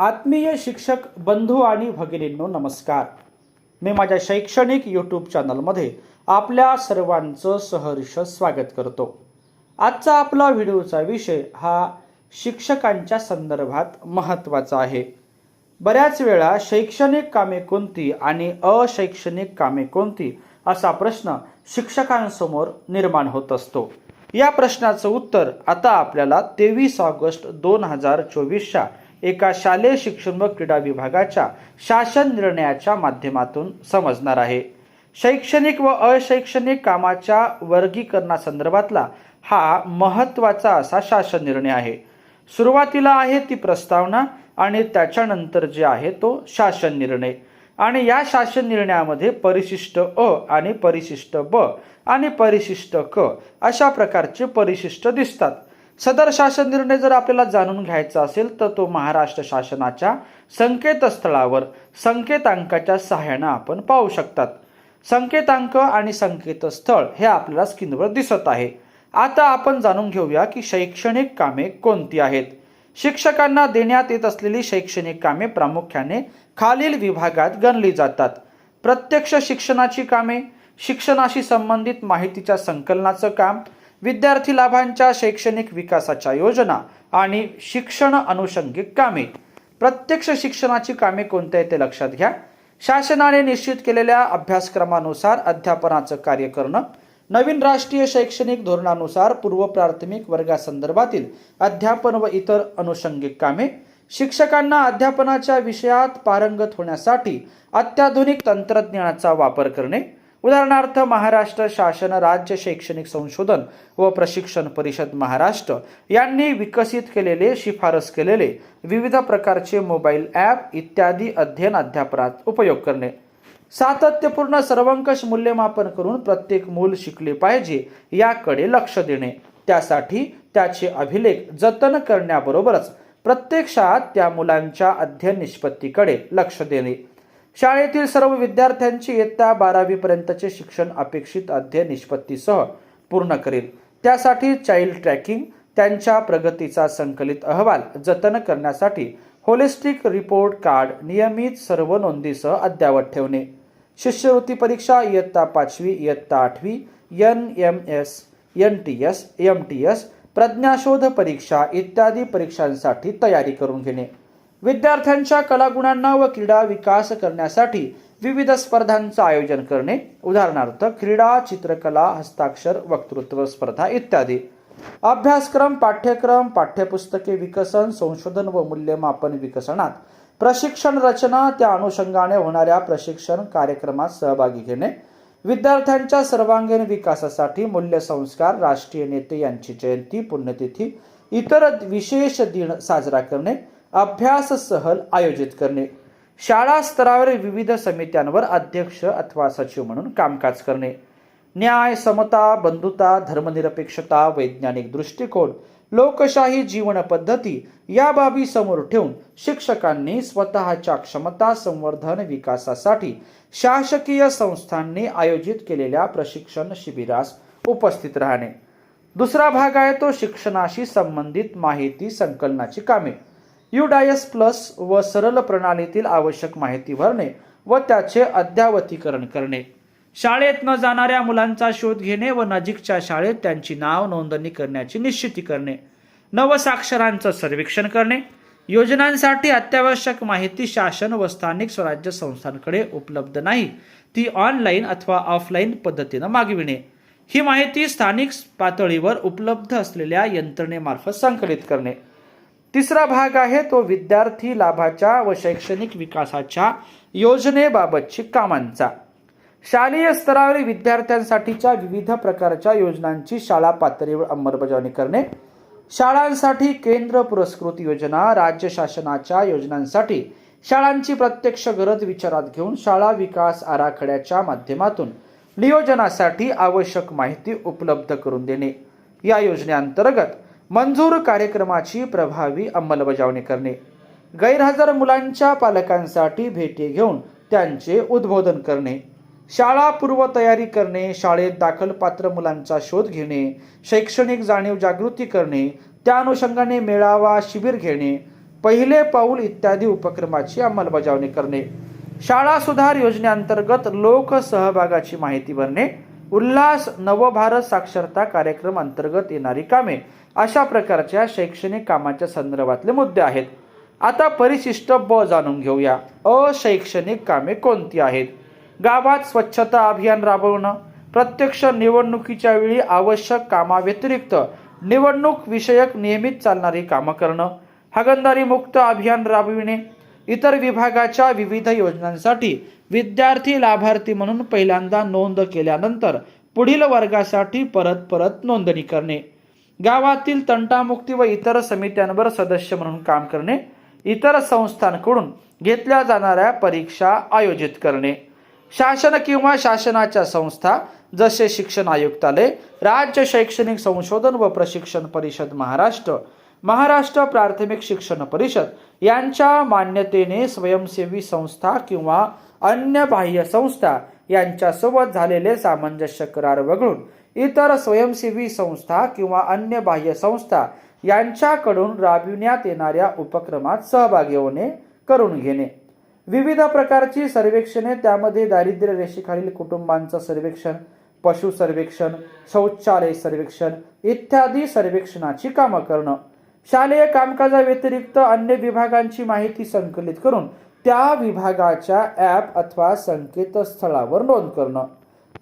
आत्मीय शिक्षक बंधू आणि भगिनींनो नमस्कार. मी माझ्या शैक्षणिक यूट्यूब चॅनलमध्ये आपल्या सर्वांचं सहर्ष स्वागत करतो. आजचा आपला व्हिडिओचा विषय हा शिक्षकांच्या संदर्भात महत्त्वाचा आहे. बऱ्याच वेळा शैक्षणिक कामे कोणती आणि अशैक्षणिक कामे कोणती असा प्रश्न शिक्षकांसमोर निर्माण होत असतो. या प्रश्नाचं उत्तर आता आपल्याला तेवीस ऑगस्ट दोन हजार चोवीसच्या एका शालेय शिक्षण व क्रीडा विभागाच्या शासन निर्णयाच्या माध्यमातून समजणार आहे. शैक्षणिक व अशैक्षणिक कामाच्या वर्गीकरणासंदर्भातला हा महत्त्वाचा असा शासन निर्णय आहे. सुरुवातीला आहे ती प्रस्तावना आणि त्याच्यानंतर जे आहे तो शासन निर्णय. आणि या शासन निर्णयामध्ये परिशिष्ट अ आणि परिशिष्ट ब आणि परिशिष्ट क अशा प्रकारचे परिशिष्ट दिसतात. सदर शासन निर्णय जर आपल्याला जाणून घ्यायचा असेल तर तो महाराष्ट्र शासनाच्या संकेतस्थळावर संकेतांकाच्या सहाय्यानं आपण पाहू शकतात. संकेतांक आणि संकेतस्थळ हे आपल्याला स्क्रीनवर दिसत आहे. आता आपण जाणून घेऊया की शैक्षणिक कामे कोणती आहेत. शिक्षकांना देण्यात येत असलेली शैक्षणिक कामे प्रामुख्याने खालील विभागात गणली जातात. प्रत्यक्ष शिक्षणाची कामे शिक्षणाशी संबंधित माहितीच्या संकलनाचं काम विद्यार्थी लाभांच्या शैक्षणिक विकासाच्या योजना आणि शिक्षण अनुषंगिक कामे. प्रत्यक्ष शिक्षणाची कामे कोणती आहेत ते लक्षात घ्या. शासनाने निश्चित केलेल्या अभ्यासक्रमानुसार अध्यापनाचं कार्य करणं. नवीन राष्ट्रीय शैक्षणिक धोरणानुसार पूर्व प्राथमिक वर्गासंदर्भातील अध्यापन व इतर अनुषंगिक कामे. शिक्षकांना अध्यापनाच्या विषयात पारंगत होण्यासाठी अत्याधुनिक तंत्रज्ञानाचा वापर करणे. उदाहरणार्थ महाराष्ट्र शासन राज्य शैक्षणिक संशोधन व प्रशिक्षण परिषद महाराष्ट्र यांनी विकसित केलेले शिफारस केलेले विविध प्रकारचे मोबाईल ॲप इत्यादी अध्ययन अध्यापनात उपयोग करणे. सातत्यपूर्ण सर्वंकष मूल्यमापन करून प्रत्येक मूल शिकले पाहिजे याकडे लक्ष देणे. त्यासाठी त्याचे अभिलेख जतन करण्याबरोबरच प्रत्यक्षात त्या मुलांच्या अध्ययन निष्पत्तीकडे लक्ष देणे. शाळेतील सर्व विद्यार्थ्यांची इयत्ता बारावीपर्यंतचे शिक्षण अपेक्षित अध्ययन निष्पत्तीसह पूर्ण करेल. त्यासाठी चाइल्ड ट्रॅकिंग त्यांच्या प्रगतीचा संकलित अहवाल जतन करण्यासाठी होलिस्टिक रिपोर्ट कार्ड नियमित सर्व नोंदीसह अद्यावत ठेवणे. शिष्यवृत्ती परीक्षा इयत्ता पाचवी इयत्ता आठवी N M S N T S M T S प्रज्ञाशोध परीक्षा इत्यादी परीक्षांसाठी तयारी करून घेणे. विद्यार्थ्यांच्या कलागुणांना व क्रीडा विकास करण्यासाठी विविध स्पर्धांचं आयोजन करणे उदाहरणार्थ क्रीडा चित्रकला हस्ताक्षर वक्तृत्व स्पर्धा इत्यादी. अभ्यासक्रम पाठ्यक्रम पाठ्यपुस्तके विकसन संशोधन व मूल्यमापन विकसनात प्रशिक्षण रचना त्या अनुषंगाने होणाऱ्या प्रशिक्षण कार्यक्रमात सहभागी घेणे विद्यार्थ्यांच्या सर्वांगीण विकासासाठी मूल्य संस्कार राष्ट्रीय नेते यांची जयंती पुण्यतिथी इतर विशेष दिन साजरा करणे अभ्यास सहल आयोजित करणे. शाळा स्तरावर विविध समित्यांवर अध्यक्ष अथवा सचिव म्हणून कामकाज करणे. न्याय समता बंधुता धर्मनिरपेक्षता वैज्ञानिक दृष्टिकोन लोकशाही जीवन पद्धती या बाबी समोर ठेवून शिक्षकांनी स्वतःच्या क्षमता संवर्धन विकासासाठी शासकीय संस्थांनी आयोजित केलेल्या प्रशिक्षण शिबिरास उपस्थित राहणे. दुसरा भाग आहे तो शिक्षणाशी संबंधित माहिती संकलनाची कामे. युडायस प्लस व सरल प्रणालीतील आवश्यक माहिती भरणे व त्याचे अद्यावतीकरण करणे. शाळेत न जाणाऱ्या मुलांचा शोध घेणे व नजीकच्या शाळेत त्यांची नाव नोंदणी करण्याची निश्चिती करणे. नवसाक्षरांचं सर्वेक्षण करणे. योजनांसाठी अत्यावश्यक माहिती शासन व स्थानिक स्वराज्य संस्थांकडे उपलब्ध नाही ती ऑनलाईन अथवा ऑफलाईन पद्धतीनं मागविणे. ही माहिती स्थानिक पातळीवर उपलब्ध असलेल्या यंत्रणेमार्फत संकलित करणे. तिसरा भाग आहे तो विद्यार्थी लाभाच्या व शैक्षणिक विकासाच्या योजनेबाबतची कामांचा. शालेय स्तरावरील विद्यार्थ्यांसाठीच्या विविध प्रकारच्या योजनांची शाळा पातळीवर अंमलबजावणी करणे. शाळांसाठी केंद्र पुरस्कृत योजना राज्य शासनाच्या योजनांसाठी शाळांची प्रत्यक्ष गरज विचारात घेऊन शाळा विकास आराखड्याच्या माध्यमातून नियोजनासाठी आवश्यक माहिती उपलब्ध करून देणे. या योजनेअंतर्गत मंजूर कार्यक्रमाची प्रभावी अंमलबजावणी करणे. गैरहजर मुलांच्या पालकांसाठी भेटी घेऊन त्यांचे उद्बोधन करणे. शाळा पूर्वतयारी करणे शाळेत दाखल पात्र मुलांचा शोध घेणे शैक्षणिक जाणीव जागृती करणे त्या अनुषंगाने मेळावा शिबिर घेणे पहिले पाऊल इत्यादी उपक्रमाची अंमलबजावणी करणे. शाळा सुधार योजनेअंतर्गत लोकसहभागाची माहिती भरणे उल्हास नवभारत साक्षरता कार्यक्रम अंतर्गत येणारी कामे अशा प्रकारच्या शैक्षणिक कामाच्या संदर्भातले मुद्दे आहेत. आता परिशिष्ट ब जाणून घेऊया. अशैक्षणिक कामे कोणती आहेत? गावात स्वच्छता अभियान राबवणं प्रत्यक्ष निवडणुकीच्या वेळी आवश्यक कामाव्यतिरिक्त निवडणूक विषयक नियमित चालणारी कामं करणं हागणदारी मुक्त अभियान राबविणे इतर विभागाच्या विविध योजनांसाठी विद्यार्थी लाभार्थी म्हणून पहिल्यांदा नोंद केल्यानंतर पुढील वर्गासाठी परत परत नोंदणी करणे. गावातील तंटामुक्ती व इतर समित्यांवर सदस्य म्हणून काम करणे. इतर संस्थांकडून घेतल्या जाणाऱ्या परीक्षा आयोजित करणे. शासन किंवा शासनाच्या संस्था जसे शिक्षण आयुक्तालय राज्य शैक्षणिक संशोधन व प्रशिक्षण परिषद महाराष्ट्र महाराष्ट्र प्राथमिक शिक्षण परिषद यांच्या मान्यतेने स्वयंसेवी संस्था किंवा अन्य बाह्य संस्था यांच्यासोबत झालेले सामंजस्य करार वगळून इतर स्वयंसेवी संस्था किंवा अन्य बाह्य संस्था यांच्याकडून राबविण्यात येणाऱ्या उपक्रमात सहभागी होणे करून घेणे. विविध प्रकारची सर्वेक्षणे त्यामध्ये दारिद्र्य रेषेखालील कुटुंबांचं सर्वेक्षण पशु सर्वेक्षण शौचालय सर्वेक्षण इत्यादी सर्वेक्षणाची कामं करणं. शालेय कामकाजाव्यतिरिक्त अन्य विभागांची माहिती संकलित करून त्या विभागाच्या ॲप अथवा संकेतस्थळावर नोंद करणं.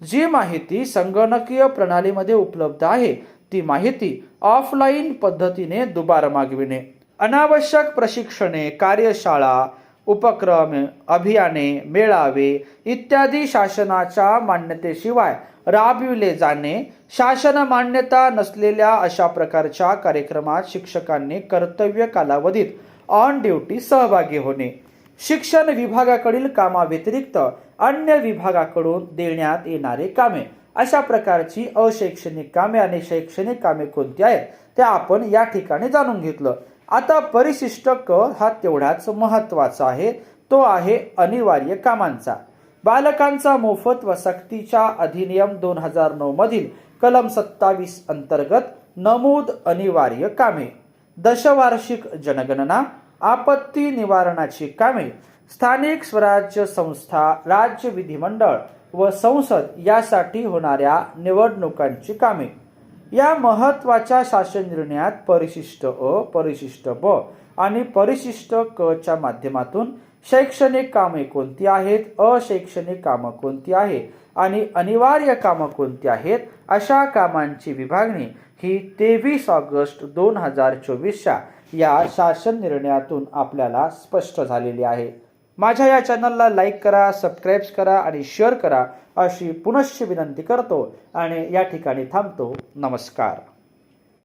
जी माहिती संगणकीय प्रणालीमध्ये उपलब्ध आहे ती माहिती ऑफलाईन पद्धतीने दुबार मागविणे. अनावश्यक प्रशिक्षणे कार्यशाळा उपक्रम अभियाने मेळावे इत्यादी शासनाच्या मान्यतेशिवाय राबविले जाणे शासन मान्यता नसलेल्या अशा प्रकारच्या कार्यक्रमात शिक्षकांनी कर्तव्य कालावधीत ऑन ड्युटी सहभागी होणे. शिक्षण विभागाकडील कामाव्यतिरिक्त अन्य विभागाकडून देण्यात येणारे कामे. अशा प्रकारची अशैक्षणिक कामे आणि शैक्षणिक कामे कोणती आहेत त्या आपण या ठिकाणी जाणून घेतलं. आता परिशिष्ट क हा तेवढाच महत्त्वाचा आहे. तो आहे अनिवार्य कामांचा. बालकांचा मोफत व सक्तीच्या अधिनियम दोन हजार नऊ मधील कलम सत्तावीस अंतर्गत नमूद अनिवार्य कामे. दशवार्षिक जनगणना आपत्ती निवारणाची कामे स्थानिक स्वराज्य संस्था राज्य विधिमंडळ व संसद यासाठी होणाऱ्या निवडणुकांची कामे. या महत्त्वाच्या शासन निर्णयात परिशिष्ट अ परिशिष्ट ब आणि परिशिष्ट क च्या माध्यमातून शैक्षणिक कामे कोणती आहेत अशैक्षणिक कामं कोणती आहे आणि अनिवार्य कामं कोणती आहेत अशा कामांची विभागणी ही तेवीस ऑगस्ट दोन हजार चोवीसच्या या शासन निर्णयातून आपल्याला स्पष्ट झालेली आहे. माझ्या या चॅनलला लाईक करा सबस्क्राईब करा आणि शेअर करा अशी पुनश्च विनंती करतो आणि या ठिकाणी थांबतो. नमस्कार.